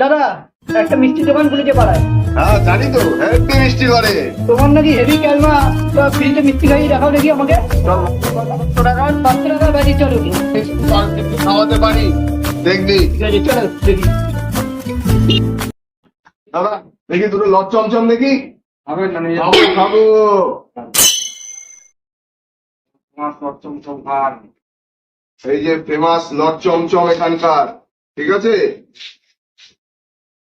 দাদা একটা মিষ্টি দোকান খুলেছে পাড়ায়। হ্যাঁ জানি তো হেভি মিষ্টি করে তোমার নাকি হেভি ক্যালমা বা ফ্রিতে মিষ্টি খাইয়ে দেখাও দেখি আমাকে। পাঁচশো টাকা পাঁচশো টাকা বাজি চলো। খাওয়াতে পারি। দেখবি। আছে চলো দেখি দাদা দেখি দুটো লট চমচম দেখি। হবে না খাব খাব। এই যে ফেমাস লট চমচম এখানকার ঠিক আছে হুম হুম আর ঠিক আছে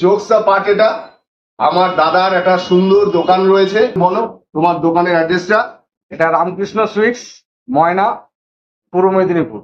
জোকসা পার্ট এটা আমার দাদার একটা সুন্দর দোকান রয়েছে। বলো, তোমার দোকানের অ্যাড্রেসটা এটা রামকৃষ্ণ সুইটস, ময়না, পূর্ব মেদিনীপুর।